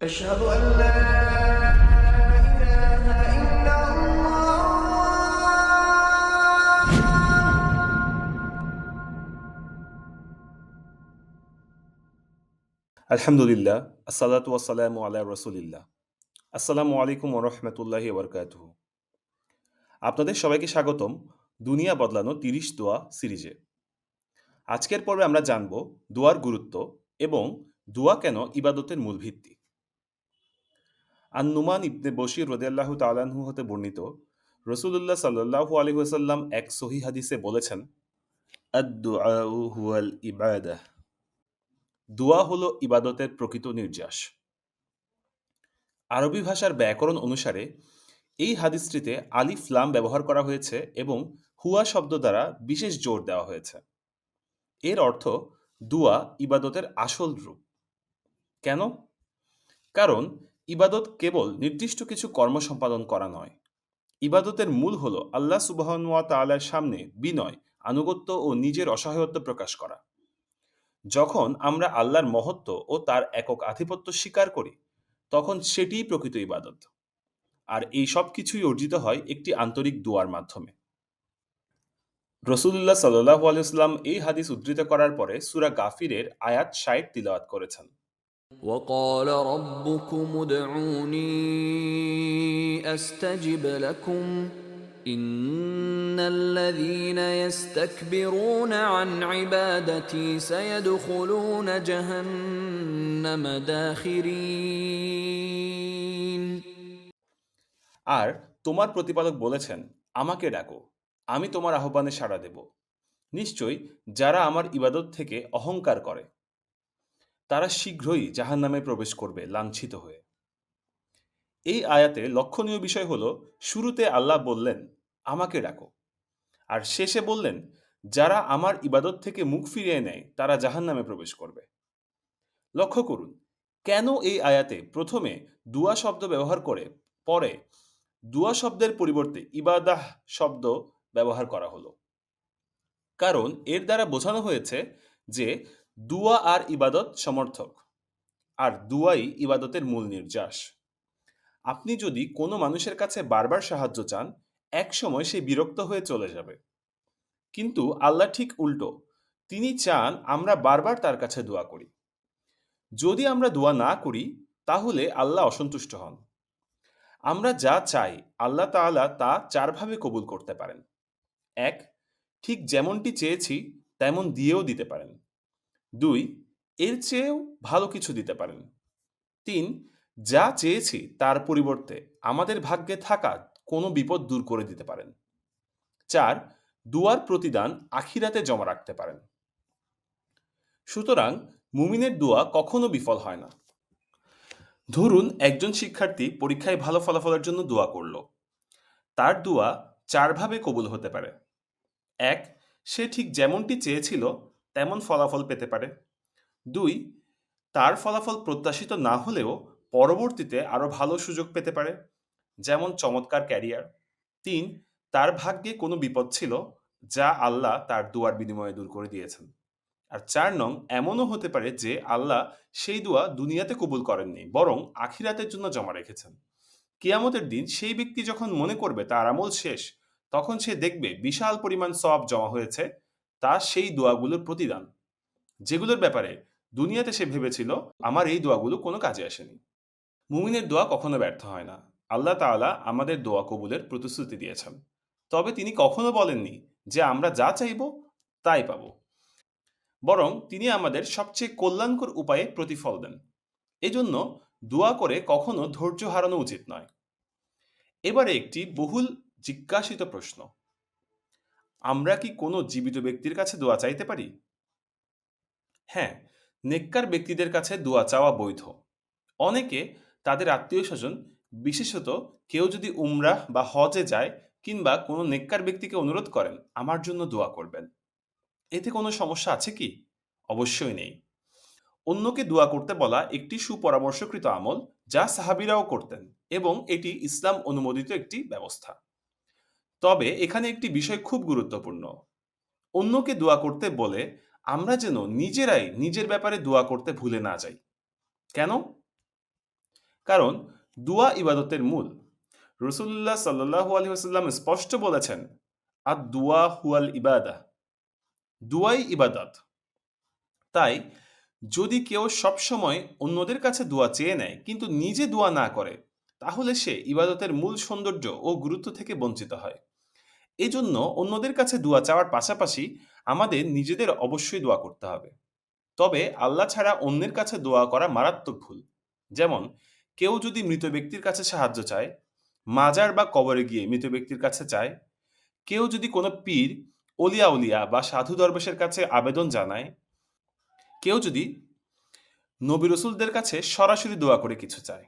أشهد أن لا إله إلا الله আলহামদুলিল্লাহ আসসালাতু ওয়াসসালামু আলা রসুলিল্লাহ আসসালামু আলাইকুম ওরহমতুল্লাহি ওবরকাতুহু আপনাদের সবাইকে স্বাগতম দুনিয়া বদলানো তিরিশ দোয়া সিরিজে আজকের পর্বে আমরা জানব দোয়ার গুরুত্ব এবং দোয়া কেন ইবাদতের মূল ভিত্তি আন নুমান ইবনে বশির রদিয়াল্লাহ তালাহু হতে বর্ণিত, রসুলুল্লাহ সাল্লাহু আলী ওয়াসাল্লাম এক সহি হাদিসে বলেছেন দোয়া হলো ইবাদতের প্রকৃত নির্যাস। আরবি ভাষার ব্যাকরণ অনুসারে, এই হাদিসটিতে আলিফ লাম ব্যবহার করা হয়েছে এবং হুয়া শব্দ দ্বারা বিশেষ জোর দেওয়া হয়েছে। এর অর্থ, দুয়া ইবাদতের আসল রূপ। কেন? কারণ ইবাদত কেবল নির্দিষ্ট কিছু কর্ম সম্পাদন করা নয়। ইবাদতের মূল হল আল্লাহ সুবাহনুয়া তাআলার সামনে বিনয়, আনুগত্য ও নিজের অসহায়ত্ব প্রকাশ করা। যখন আমরা আল্লাহর মহত্ব ও তার একক আধিপত্য স্বীকার করি, তখন সেটিই প্রকৃত ইবাদত। আর এই সব কিছুই অর্জিত হয় একটি আন্তরিক দোয়ার মাধ্যমে। রসুল্লাহ সাল্লাহু আলাইসলাম এই হাদিস উদ্ধৃত করার পরে সুরা গাফিরের আয়াত ষাট তিলাওয়াত করেছেন। وقال ربكم ادعوني استجب لكم ان الذين يستكبرون عن عبادتي سيدخلون جهنم داخرين আর তোমার প্রতিপালক বলেছেন আমাকে ডাকো আমি তোমার আহ্বানে সাড়া দেব নিশ্চয়ই যারা আমার ইবাদত থেকে অহংকার করে তারা শীঘ্রই জাহান নামে প্রবেশ করবে, লাঞ্ছিত হয়ে। এই আয়াতে লক্ষণীয় বিষয় হল, শুরুতে আল্লাহ বললেন, আমাকে ডাকো। আর শেষে বললেন, যারা আমার ইবাদত থেকে মুখ ফিরিয়ে নেয়, তারা জাহান নামে প্রবেশ করবে। লক্ষ্য করুন, কেন এই আয়াতে প্রথমে দুয়া শব্দ ব্যবহার করে, পরে দুয়া শব্দের পরিবর্তে ইবাদাহ শব্দ ব্যবহার করা হলো? কারণ এর দ্বারা বোঝানো হয়েছে যে দুয়া আর ইবাদত সমর্থক। আর দুয়াই ইবাদতের মূল নির্যাস। আপনি যদি কোনো মানুষের কাছে বারবার সাহায্য চান এক সময় সে বিরক্ত হয়ে চলে যাবে। কিন্তু আল্লাহ ঠিক উল্টো, তিনি চান আমরা বারবার তার কাছে দোয়া করি। যদি আমরা দোয়া না করি, তাহলে আল্লাহ অসন্তুষ্ট হন। আমরা যা চাই, আল্লাহ তাআলা তা চারভাবে কবুল করতে পারেন। এক, ঠিক যেমনটি চেয়েছি, তেমন দিয়েও দিতে পারেন। দুই, এর চেয়েও ভালো কিছু দিতে পারেন। তিন, যা চেয়েছি তার পরিবর্তে আমাদের ভাগ্যে থাকা কোনো বিপদ দূর করে দিতে পারেন। চার, দুয়ার প্রতিদান আখিরাতে জমা রাখতে পারেন। সুতরাং মুমিনের দোয়া কখনো বিফল হয় না। ধরুন, একজন শিক্ষার্থী পরীক্ষায় ভালো ফলাফলের জন্য দোয়া করল। তার দোয়া চারভাবে কবুল হতে পারে। এক, সে ঠিক যেমনটি চেয়েছিল তেমন ফলাফল পেতে পারে। দুই, তার ফলাফল প্রত্যাশিত না হলেও পরবর্তীতে আরও ভালো সুযোগ পেতে পারে, যেমন চমৎকার ক্যারিয়ার। তিন, তার ভাগ্যে কোনো বিপদ ছিল যা আল্লাহ তার দুয়ার বিনিময়ে দূর করে দিয়েছেন। আর চার নং, এমনও হতে পারে যে আল্লাহ সেই দোয়া দুনিয়াতে কবুল করেননি, বরং আখিরাতের জন্য জমা রেখেছেন। কিয়ামতের দিন সেই ব্যক্তি যখন মনে করবে তার আমল শেষ, তখন সে দেখবে বিশাল পরিমাণ সব জমা হয়েছে তা সেই দোয়াগুলোর প্রতিদান। যেগুলোর ব্যাপারে দুনিয়াতে সে ভেবেছিল, আমার এই দোয়াগুলো কোনো কাজে আসেনি। মুমিনের দোয়া কখনো ব্যর্থ হয় না। আল্লাহ তাআলা আমাদের দোয়া কবুলের প্রতিশ্রুতি দিয়েছেন। তবে তিনি কখনো বলেননি যে আমরা যা চাইব তাই পাব। বরং তিনি আমাদের সবচেয়ে কল্যাণকর উপায়ে প্রতিফল দেন। এজন্য দোয়া করে কখনো ধৈর্য হারানো উচিত নয়। এবারে একটি বহুল জিজ্ঞাসিত প্রশ্ন। আমরা কি কোনো জীবিত ব্যক্তির কাছে দোয়া চাইতে পারি? হ্যাঁ নেককার ব্যক্তিদের কাছে দোয়া চাওয়া বৈধ। অনেকে তাদের আত্মীয় স্বজন বিশেষত কেউ যদি উমরাহ বা হজে যায় কিংবা কোনো নেককার ব্যক্তিকে অনুরোধ করেন, আমার জন্য দোয়া করবেন। এতে কোনো সমস্যা আছে কি? অবশ্যই নেই। অন্যকে দোয়া করতে বলা একটি সুপরামর্শকৃত আমল যা সাহাবিরাও করতেন এবং এটি ইসলাম অনুমোদিত একটি ব্যবস্থা। তবে এখানে একটি বিষয় খুব গুরুত্বপূর্ণ। অন্যকে দোয়া করতে বলে, আমরা যেন নিজেরাই নিজের ব্যাপারে দোয়া করতে ভুলে না যাই। কেন? কারণ দুয়া ইবাদতের মূল। রসুল্লাহ সাল্লাহ আলহিহাস্লাম স্পষ্ট বলেছেন আর দুয়া হুয়াল ইবাদা দুয়াই ইবাদত। তাই যদি কেউ সবসময় অন্যদের কাছে দোয়া চেয়ে নেয়, কিন্তু নিজে দোয়া না করে, তাহলে সে ইবাদতের মূল সৌন্দর্য ও গুরুত্ব থেকে বঞ্চিত হয়। এজন্য অন্যদের কাছে দোয়া চাওয়ার পাশাপাশি আমাদের নিজেদের অবশ্যই দোয়া করতে হবে। তবে আল্লাহ ছাড়া অন্যের কাছে দোয়া করা মারাত্মক ভুল। যেমন, কেউ যদি মৃত ব্যক্তির কাছে সাহায্য চায়, মাজার বা কবরে গিয়ে মৃত ব্যক্তির কাছে চায়, কেউ যদি কোনো পীর, অলিয়া উলিয়া বা সাধু দরবেশের কাছে আবেদন জানায়, কেউ যদি নবী রসুলদের কাছে সরাসরি দোয়া করে কিছু চায়,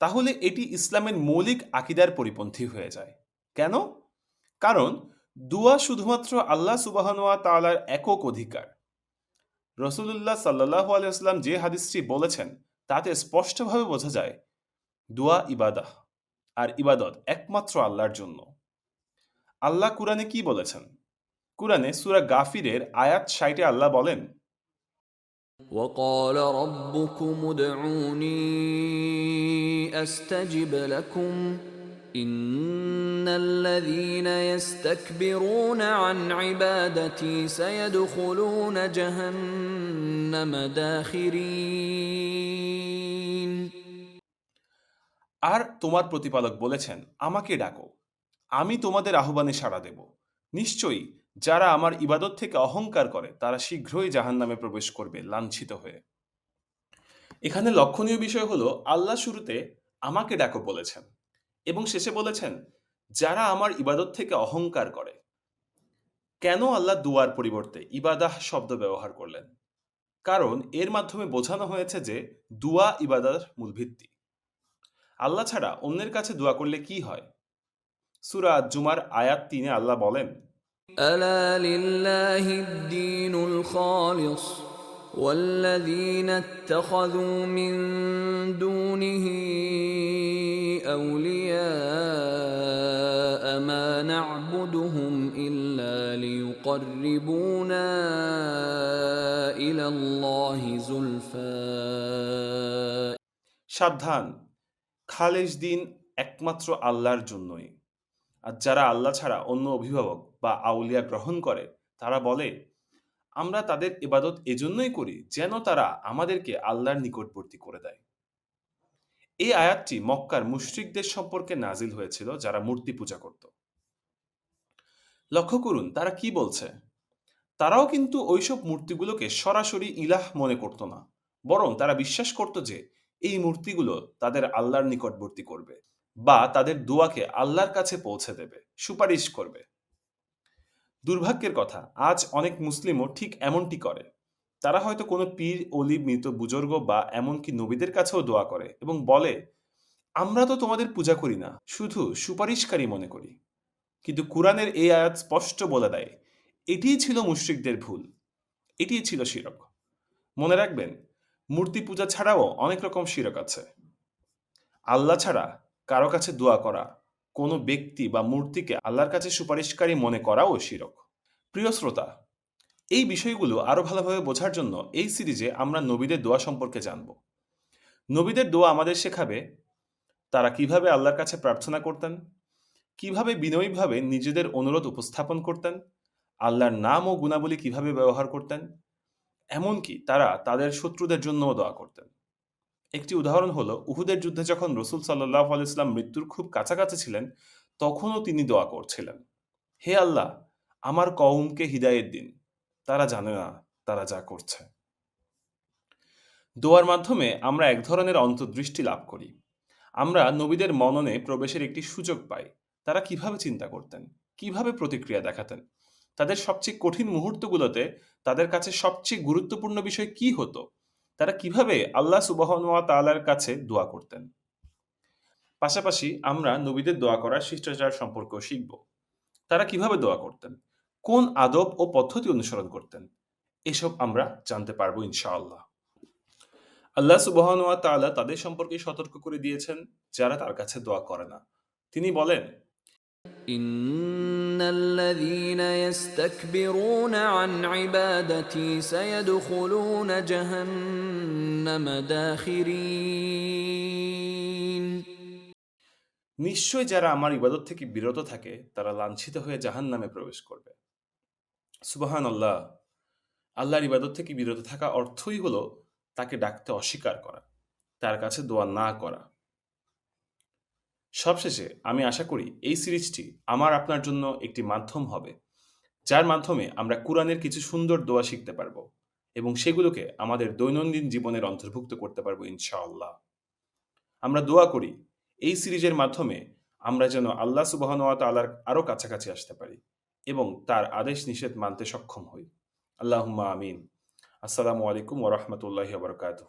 তাহলে এটি ইসলামের মৌলিক আকিদার পরিপন্থী হয়ে যায়। কেন কারণ দুয়া শুধুমাত্র আল্লাহ সুবাহনুয়া তালার একক অধিকার রসুল্লাহ সাল্লাহ আলিয়াল্লাম যে হাদিসটি বলেছেন তাতে স্পষ্টভাবে বোঝা যায় দুয়া ইবাদাহ আর ইবাদত একমাত্র আল্লাহর জন্য আল্লাহ কুরআনে কি বলেছেন কুরআনে সূরা গাফিরের আয়াত ষাটে আল্লাহ বলেন وقال ربكم ادعوني استجب لكم ان الذين يستكبرون عن عبادتي سيدخلون جهنم داخرين আর তোমার প্রতিপালক বলেছেন আমাকে ডাকো আমি তোমাদের আহ্বানে সাড়া দেব নিশ্চয়ই যারা আমার ইবাদত থেকে অহংকার করে তারা শীঘ্রই জাহান্নামে প্রবেশ করবে লাঞ্ছিত হয়ে এখানে লক্ষণীয় বিষয় হলো আল্লাহ শুরুতে আমাকে ডাকো বলেছেন এবং শেষে বলেছেন, যারা আমার ইবাদত থেকে অহংকার করে। কেন আল্লাহ দুয়ার পরিবর্তে ইবাদাহ শব্দ ব্যবহার করলেন? কারণ এর মাধ্যমে বোঝানো হয়েছে যে দুয়া ইবাদার মূল ভিত্তি আল্লাহ ছাড়া অন্যের কাছে দোয়া করলে কি হয়? সুরা জুমার আয়াত তিনে আল্লাহ বলেন, আলা লিল্লাহি খালিস। والذين اتخذوا من دونه اولياء ما نعبدهم الا ليقربونا الى الله زلفى সাবধান খালেজ দিন একমাত্র আল্লাহর জন্যই আর যারা আল্লাহ ছাড়া অন্য অভিভাবক বা আউলিয়া গ্রহণ করে তারা বলে আমরা তাদের ইবাদত এজন্যই করি যেন তারা আমাদেরকে আল্লাহর নিকটবর্তী করে দেয়। এই আয়াতটি মক্কার মুশরিকদের সম্পর্কে নাজিল হয়েছিল যারা মূর্তি পূজা করত। লক্ষ্য করুন, তারা কি বলছে? তারাও কিন্তু ওইসব মূর্তিগুলোকে সরাসরি ইলাহ মনে করত না, বরং তারা বিশ্বাস করত যে এই মূর্তিগুলো তাদের আল্লাহর নিকটবর্তী করবে বা তাদের দোয়াকে আল্লাহর কাছে পৌঁছে দেবে, সুপারিশ করবে। দুর্ভাগ্যের কথা, আজ অনেক মুসলিমও ঠিক এমনটি করে। তারা হয়তো কোনো পীর অলি মৃত বুজুর্গ বা এমনকি নবীদের কাছেও দোয়া করে এবং বলে, আমরা তো তোমাদের পূজা করি না, শুধু সুপারিশকারী মনে করি। কিন্তু কুরআনের এই আয়াত স্পষ্ট বলে দেয়, এটিই ছিল মুশরিকদের ভুল, এটিই ছিল শিরক। মনে রাখবেন, মূর্তি পূজা ছাড়াও অনেক রকম শিরক আছে। আল্লাহ ছাড়া কারও কাছে দোয়া করা কোনো ব্যক্তি বা মূর্তিকে আল্লাহর কাছে সুপারিশকারী মনে করাও শিরক প্রিয় শ্রোতা, এই বিষয়গুলো আরও ভালোভাবে বোঝার জন্য এই সিরিজে আমরা নবীদের দোয়া সম্পর্কে জানব। নবীদের দোয়া আমাদের শেখাবে তারা কীভাবে আল্লাহর কাছে প্রার্থনা করতেন, কীভাবে বিনয়ীভাবে নিজেদের অনুরোধ উপস্থাপন করতেন, আল্লাহর নাম ও গুণাবলী কীভাবে ব্যবহার করতেন, এমনকি তারা তাদের শত্রুদের জন্যও দোয়া করতেন। একটি উদাহরণ হলো, উহুদের যুদ্ধে যখন রসুল সাল্লাহ আলাইসলাম মৃত্যুর খুব কাছাকাছি ছিলেন, তখনও তিনি দোয়া করছিলেন। হে আল্লাহ, আমার কওমকে হিদায়েত দিন। তারা জানে না তারা যা করছে। দোয়ার মাধ্যমে আমরা এক ধরনের অন্তর্দৃষ্টি লাভ করি। আমরা নবীদের মননে প্রবেশের একটি সুযোগ পাই। তারা কীভাবে চিন্তা করতেন? কীভাবে প্রতিক্রিয়া দেখাতেন? তাদের সবচেয়ে কঠিন মুহূর্তগুলোতে তাদের কাছে সবচেয়ে গুরুত্বপূর্ণ বিষয় কি হতো? তারা কীভাবে আল্লাহ সুবাহনুয়া তালার কাছে দোয়া করতেন? পাশাপাশি আমরা নবীদের দোয়া করার শিষ্টাচার সম্পর্কেও শিখব। তারা কীভাবে দোয়া করতেন? কোন আদব ও পদ্ধতি অনুসরণ করতেন? এসব আমরা জানতে পারব ইনশাআল্লাহ। আল্লাহ সুবহানুয়া তাআলা তাদের সম্পর্কে সতর্ক করে দিয়েছেন, যারা তার কাছে দোয়া করে না। তিনি বলেন الذين يستكبرون عن عبادتي سيدخلون جهنم داخرين নিশ্চয় যারা আমার ইবাদত থেকে বিরত থাকে তারা লাঞ্ছিত হয়ে জাহান নামে প্রবেশ করবে সুবাহান আল্লাহ আল্লাহর ইবাদত থেকে বিরত থাকা অর্থই হলো তাকে ডাকতে অস্বীকার করা তার কাছে দোয়া না করা সবশেষে আমি আশা করি এই সিরিজটি আমার আপনার জন্য একটি মাধ্যম হবে, যার মাধ্যমে আমরা কোরআনের কিছু সুন্দর দোয়া শিখতে পারব এবং সেগুলোকে আমাদের দৈনন্দিন জীবনের অন্তর্ভুক্ত করতে পারব ইনশাআল্লাহ। আমরা দোয়া করি, এই সিরিজের মাধ্যমে আমরা যেন আল্লাহ সুবাহনওয়া তালার আরও কাছাকাছি আসতে পারি এবং তার আদেশ নিষেধ মানতে সক্ষম হই। আল্লাহুম্মা আমিন। আসসালামু আলাইকুম ওরহমতুল্লাহি বারকাতুহ।